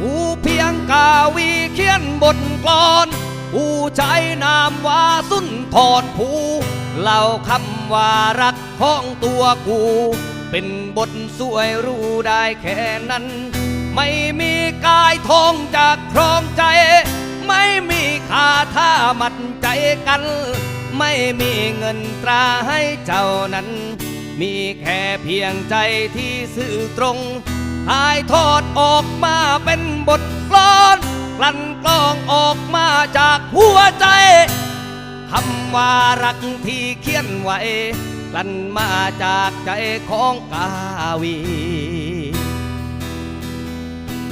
ผู้เพียงกาวีเขียนบทกลอนผู้ใช้นามว่าสุนทรภูเล่าคำว่ารักของตัวกู เป็นบทสวยรู้ได้แค่นั้น ไม่มีกายทองจากครองใจ ไม่มีคาท่ามัดใจกัน ไม่มีเงินตราให้เจ้านั้น มีแค่เพียงใจที่สื่อตรง ถ่ายทอดออกมาเป็นบทกลอนกลั่นกลองออกมาจากหัวใจคำว่ารักที่เขียนไว้กลั่นมาจากใจของกาวี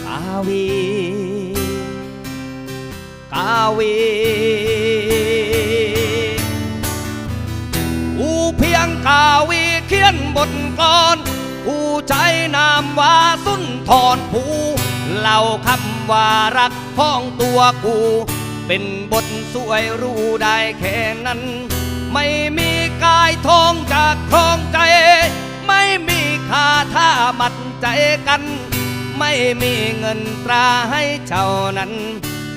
กาวีกาวีผู้เพียงกาวีเขียนบทกลอนผู้ใช้นามว่าาคำว่ารักของตัวกู เป็นบทสวยรู้ได้แค่นั้น ไม่มีกายทองจากครองใจ ไม่มีคาท่ามัดใจกัน ไม่มีเงินตราให้เจ้านั้น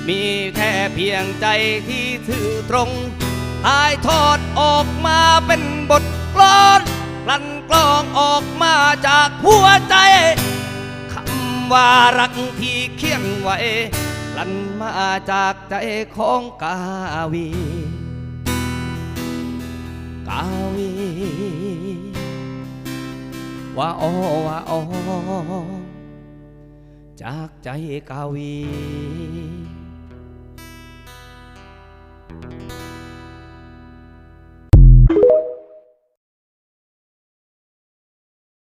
มีแค่เพียงใจที่ถือตรงถ่ายทอดออกมาเป็นบทกลอนลั่นกลองออกมาจากหัวใจำว่ารักที่เคียงไหวลันมาจากใจของกาวี กาวี ว่าอ้อว่าอ้อจากใจกาวี